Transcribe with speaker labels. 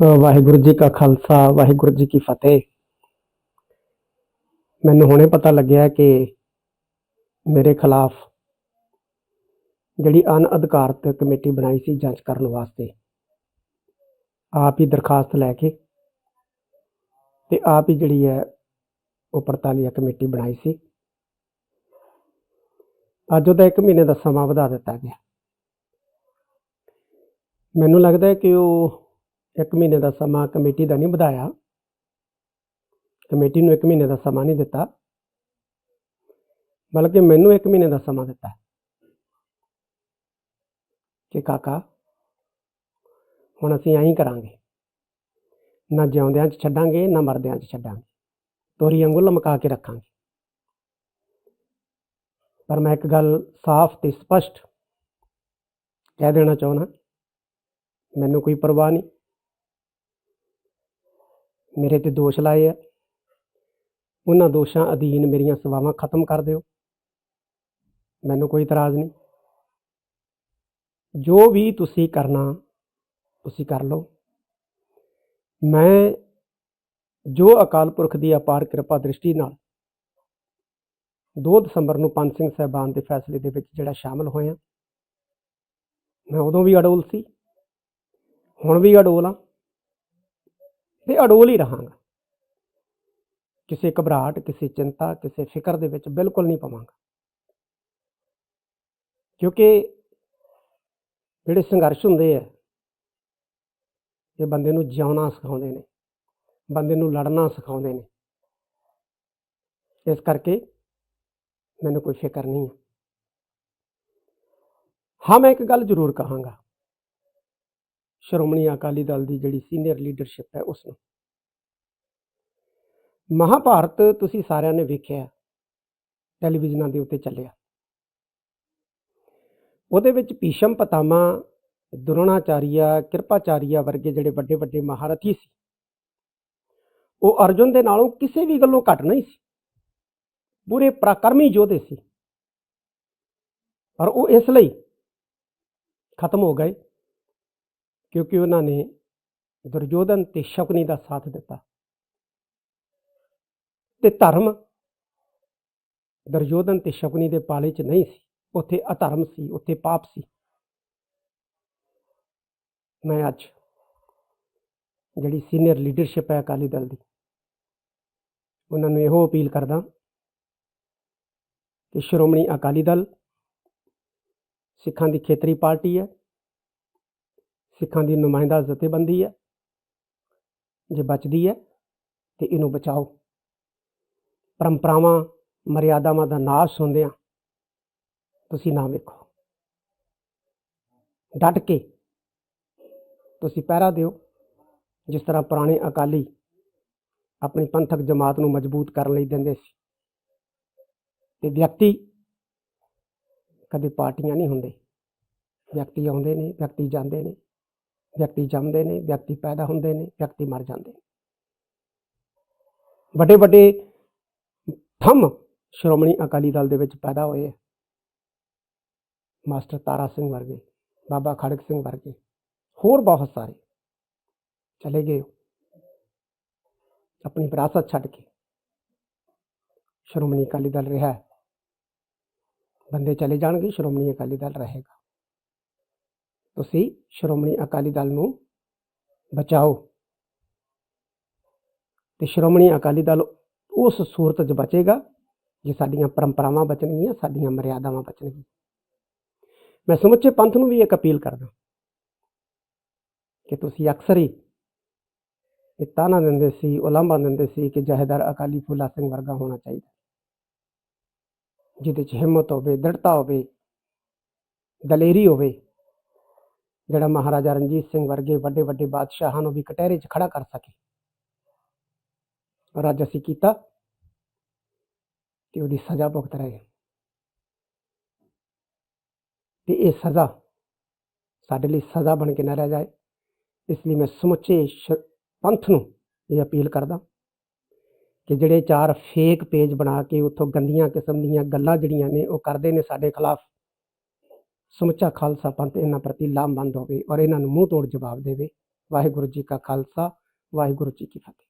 Speaker 1: ਵਾਹਿਗੁਰੂ ਜੀ ਕਾ ਖਾਲਸਾ, ਵਾਹਿਗੁਰੂ ਜੀ ਕੀ ਫਤਿਹ। ਮੈਨੂੰ ਹੁਣੇ ਪਤਾ ਲੱਗਿਆ ਕਿ ਮੇਰੇ ਖਿਲਾਫ ਜਿਹੜੀ ਅਨਅਧਿਕਾਰਤ ਕਮੇਟੀ ਬਣਾਈ ਸੀ ਜਾਂਚ ਕਰਨ ਵਾਸਤੇ, ਆਪ ਹੀ ਦਰਖਾਸਤ ਲੈ ਕੇ ਤੇ ਆਪ ਹੀ ਜਿਹੜੀ ਹੈ ਉਹ ਪੜਤਾਲੀਆ ਕਮੇਟੀ ਬਣਾਈ ਸੀ। ਅੱਜ ਉਹਦਾ 1 ਮਹੀਨੇ ਦਾ ਸਮਾਂ ਵਧਾ ਦਿੱਤਾ ਗਿਆ। ਮੈਨੂੰ ਲੱਗਦਾ ਹੈ ਕਿ ਉਹ ਇੱਕ ਮਹੀਨੇ ਦਾ ਸਮਾਂ ਕਮੇਟੀ ਦਾ ਨਹੀਂ ਵਧਾਇਆ। ਕਮੇਟੀ ਨੂੰ ਇੱਕ ਮਹੀਨੇ ਦਾ ਸਮਾਂ ਨਹੀਂ ਦਿੱਤਾ। ਬਲਕਿ ਮੈਨੂੰ ਇੱਕ ਮਹੀਨੇ ਦਾ ਸਮਾਂ ਦਿੱਤਾ। ਕਿ ਕਾਕਾ, ਹੁਣ ਅਸੀਂ ਐਂ ਕਰਾਂਗੇ। ਨਾ ਜਿਉਂਦਿਆਂ 'ਚ ਛੱਡਾਂਗੇ, ਨਾ ਮਰਦਿਆਂ 'ਚ ਛੱਡਾਂਗੇ। ਤੋਰੀ ਵਾਂਗੂ ਲਮਕਾ ਕੇ ਰੱਖਾਂਗੇ। ਪਰ ਮੈਂ ਇੱਕ ਗੱਲ ਸਾਫ਼ ਤੇ ਸਪਸ਼ਟ ਕਹਿ ਦੇਣਾ ਚਾਹੁੰਦਾ। ਮੈਨੂੰ ਕੋਈ ਪਰਵਾਹ ਨਹੀਂ। ਮੇਰੇ ਤੇ ਦੋਸ਼ ਲਾਏ ਆ। ਉਹਨਾਂ ਦੋਸ਼ਾਂ ਅਧੀਨ ਮੇਰੀਆਂ ਸੇਵਾਵਾਂ ਖਤਮ ਕਰ ਦਿਓ। ਮੈਨੂੰ ਕੋਈ ਇਤਰਾਜ਼ ਨਹੀਂ। ਜੋ ਵੀ ਤੁਸੀਂ ਕਰਨਾ, ਤੁਸੀਂ ਕਰ ਲਓ। ਮੈਂ ਜੋ ਅਕਾਲ ਪੁਰਖ ਦੀ ਅਪਾਰ ਕਿਰਪਾ ਦ੍ਰਿਸ਼ਟੀ ਨਾਲ 2 ਦਸੰਬਰ ਨੂੰ ਪੰਜ ਸਿੰਘ ਸਾਹਿਬਾਨ ਦੇ ਫੈਸਲੇ ਦੇ ਵਿੱਚ ਜਿਹੜਾ ਸ਼ਾਮਲ ਹੋਇਆ, ਮੈਂ ਉਦੋਂ ਵੀ ਅਡੋਲ ਸੀ। ਹੁਣ ਵੀ ਅਡੋਲ ਆ। ਤੇ ਅਡੋਲ ਹੀ ਰਹਾਂਗਾ। ਕਿਸੇ ਘਬਰਾਹਟ, ਕਿਸੇ ਚਿੰਤਾ, ਕਿਸੇ ਫਿਕਰ ਦੇ ਵਿੱਚ ਬਿਲਕੁਲ ਨਹੀਂ ਪਵਾਂਗਾ। ਕਿਉਂਕਿ ਜਿਹੜੇ ਸੰਘਰਸ਼ ਹੁੰਦੇ ਆ, ਇਹ ਬੰਦੇ ਨੂੰ ਜਿਉਣਾ ਸਿਖਾਉਂਦੇ ਨੇ, ਬੰਦੇ ਨੂੰ ਲੜਨਾ ਸਿਖਾਉਂਦੇ ਨੇ। ਇਸ ਕਰਕੇ ਮੈਨੂੰ ਕੋਈ ਫਿਕਰ ਨਹੀਂ ਹੈ ਹਾਂ, ਮੈਂ ਇੱਕ ਗੱਲ ਜ਼ਰੂਰ ਕਹਾਂਗਾ। ਸ਼੍ਰੋਮਣੀ ਅਕਾਲੀ ਦਲ ਦੀ ਜਿਹੜੀ ਸੀਨੀਅਰ ਲੀਡਰਸ਼ਿਪ ਹੈ ਉਸ ਨੂੰ ਮਹਾਭਾਰਤ ਤੁਸੀਂ ਸਾਰਿਆਂ ਨੇ ਵੇਖਿਆ ਟੈਲੀਵਿਜ਼ਨਾਂ ਦੇ ਉੱਤੇ ਚੱਲਿਆ। ਉਹਦੇ ਵਿੱਚ ਭੀਸ਼ਮ ਪਤਾਮਾ ਦੁਰੋਣਾਚਾਰੀਆ, ਕਿਰਪਾਚਾਰੀਆ ਵਰਗੇ ਜਿਹੜੇ ਵੱਡੇ ਵੱਡੇ ਮਹਾਰਥੀ ਸੀ, ਉਹ ਅਰਜੁਨ ਦੇ ਨਾਲੋਂ ਕਿਸੇ ਵੀ ਗੱਲੋਂ ਘੱਟ ਨਹੀਂ ਸੀ। ਪੂਰੇ ਪ੍ਰਾਕਰਮੀ ਯੋਧੇ ਸੀ। ਪਰ ਉਹ ਇਸ ਲਈ ਖਤਮ ਹੋ ਗਏ। ਕਿਉਂਕਿ ਉਹਨਾਂ ਨੇ ਦੁਰਯੋਧਨ ਤੇ ਸ਼ਕੁਨੀ ਦਾ ਸਾਥ ਦਿੱਤਾ। ਤੇ ਧਰਮ ਦੁਰਯੋਧਨ ਤੇ ਸ਼ਕੁਨੀ ਦੇ ਪਾਲੇ 'ਚ ਨਹੀਂ ਸੀ। ਉੱਥੇ ਅਧਰਮ ਸੀ, ਉੱਥੇ ਪਾਪ ਸੀ। ਮੈਂ ਅੱਜ ਜਿਹੜੀ ਸੀਨੀਅਰ ਲੀਡਰਸ਼ਿਪ ਹੈ ਅਕਾਲੀ ਦਲ ਦੀ, ਉਹਨਾਂ ਨੂੰ ਇਹੋ ਅਪੀਲ ਕਰਦਾ ਕਿ ਸ਼੍ਰੋਮਣੀ ਅਕਾਲੀ ਦਲ ਸਿੱਖਾਂ ਦੀ ਖੇਤਰੀ ਪਾਰਟੀ ਹੈ। ਸਿੱਖਾਂ ਦੀ ਨੁਮਾਇੰਦਾ ਜਥੇਬੰਦੀ ਹੈ ਜੇ ਬਚਦੀ ਹੈ ਤੇ ਇਹਨੂੰ ਬਚਾਓ। ਪਰੰਪਰਾਵਾਂ, ਮਰਿਆਦਾਵਾਂ ਦਾ ਨਾਸ਼ ਹੁੰਦਿਆਂ ਤੁਸੀਂ ਨਾ ਵੇਖੋ। ਡਟ ਕੇ ਤੁਸੀਂ ਪਹਿਰਾ ਦਿਓ। ਜਿਸ ਤਰ੍ਹਾਂ ਪੁਰਾਣੇ ਅਕਾਲੀ ਆਪਣੀ ਪੰਥਕ ਜਮਾਤ ਨੂੰ ਮਜ਼ਬੂਤ ਕਰਨ ਲਈ ਦਿੰਦੇ ਸੀ। ਤੇ ਵਿਅਕਤੀ ਕਦੇ ਪਾਰਟੀਆਂ ਨਹੀਂ ਹੁੰਦੇ। ਵਿਅਕਤੀ ਆਉਂਦੇ ਨੇ, ਵਿਅਕਤੀ ਜਾਂਦੇ ਨੇ। ਵਿਅਕਤੀ ਜੰਮਦੇ ਨੇ, ਵਿਅਕਤੀ ਪੈਦਾ ਹੁੰਦੇ ਨੇ, ਵਿਅਕਤੀ ਮਰ ਜਾਂਦੇ ਨੇ। ਵੱਡੇ ਵੱਡੇ ਥੰਮ ਸ਼੍ਰੋਮਣੀ ਅਕਾਲੀ ਦਲ ਦੇ ਵਿੱਚ ਪੈਦਾ ਹੋਏ ਮਾਸਟਰ ਤਾਰਾ ਸਿੰਘ ਵਰਗੇ, ਬਾਬਾ ਖੜਕ ਸਿੰਘ ਵਰਗੇ, ਹੋਰ ਬਹੁਤ ਸਾਰੇ ਚਲੇ ਗਏ। ਆਪਣੀ ਵਿਰਾਸਤ ਛੱਡ ਕੇ ਸ਼੍ਰੋਮਣੀ ਅਕਾਲੀ ਦਲ ਰਿਹਾ। ਬੰਦੇ ਚਲੇ ਜਾਣਗੇ, ਸ਼੍ਰੋਮਣੀ ਅਕਾਲੀ ਦਲ ਰਹੇਗਾ। ਤੁਸੀਂ ਸ਼੍ਰੋਮਣੀ ਅਕਾਲੀ ਦਲ ਨੂੰ ਬਚਾਓ। ਤੇ ਸ਼੍ਰੋਮਣੀ ਅਕਾਲੀ ਦਲ ਉਸ ਸੂਰਤ 'ਚ ਬਚੇਗਾ ਜੇ ਸਾਡੀਆਂ ਪਰੰਪਰਾਵਾਂ ਬਚਣਗੀਆਂ, ਸਾਡੀਆਂ ਮਰਿਆਦਾਵਾਂ ਬਚਣਗੀਆਂ। ਮੈਂ ਸਮੁੱਚੇ ਪੰਥ ਨੂੰ ਵੀ ਇੱਕ ਅਪੀਲ ਕਰਦਾ ਕਿ ਤੁਸੀਂ ਅਕਸਰ ਹੀ ਇਹ ਤਾਨਾ ਦਿੰਦੇ ਸੀ ਉਲਾਂਭਾ ਦਿੰਦੇ ਸੀ ਕਿ ਜਹੇਦਾਰ ਅਕਾਲੀ ਫੂਲਾ ਸਿੰਘ ਵਰਗਾ ਹੋਣਾ ਚਾਹੀਦਾ। ਜਿਹਦੇ 'ਚ ਹਿੰਮਤ ਹੋਵੇ, ਦ੍ਰਿੜਤਾ ਹੋਵੇ, ਦਲੇਰੀ ਹੋਵੇ ਜਿਹੜਾ ਮਹਾਰਾਜਾ ਰਣਜੀਤ ਸਿੰਘ ਵਰਗੇ ਵੱਡੇ ਵੱਡੇ ਬਾਦਸ਼ਾਹਾਂ ਨੂੰ ਵੀ ਕਟਹਿਰੇ 'ਚ ਖੜਾ ਕਰ ਸਕੇ। ਪਰ ਅੱਜ ਅਸੀਂ ਕੀਤਾ ਤੇ ਉਹਦੀ ਸਜ਼ਾ ਭੁਗਤ ਰਹੇ ਹਾਂ। ਤੇ ਇਹ ਸਜ਼ਾ ਸਾਡੇ ਲਈ ਸਜ਼ਾ ਬਣ ਕੇ ਨਾ ਰਹਿ ਜਾਏ। ਇਸ ਲਈ ਮੈਂ ਸਮੁੱਚੇ ਸ਼- ਪੰਥ ਨੂੰ ਇਹ ਅਪੀਲ ਕਰਦਾ ਕਿ ਜਿਹੜੇ ਚਾਰ ਫੇਕ ਪੇਜ ਬਣਾ ਕੇ ਉੱਥੋਂ ਗੰਦੀਆਂ ਕਿਸਮ ਦੀਆਂ ਗੱਲਾਂ ਜਿਹੜੀਆਂ ਨੇ ਉਹ ਕਰਦੇ ਨੇ ਸਾਡੇ ਖਿਲਾਫ। ਸਮੁੱਚਾ ਖਾਲਸਾ ਪੰਥ ਇਹਨਾਂ ਪ੍ਰਤੀ ਲਾਮਬੰਦ ਹੋਵੇ ਔਰ ਇਹਨਾਂ ਨੂੰ ਮੂੰਹ ਤੋੜ ਜਵਾਬ ਦੇਵੇ। ਵਾਹਿਗੁਰੂ ਜੀ ਕਾ ਖਾਲਸਾ, ਵਾਹਿਗੁਰੂ ਜੀ ਕੀ ਫਤਿਹ।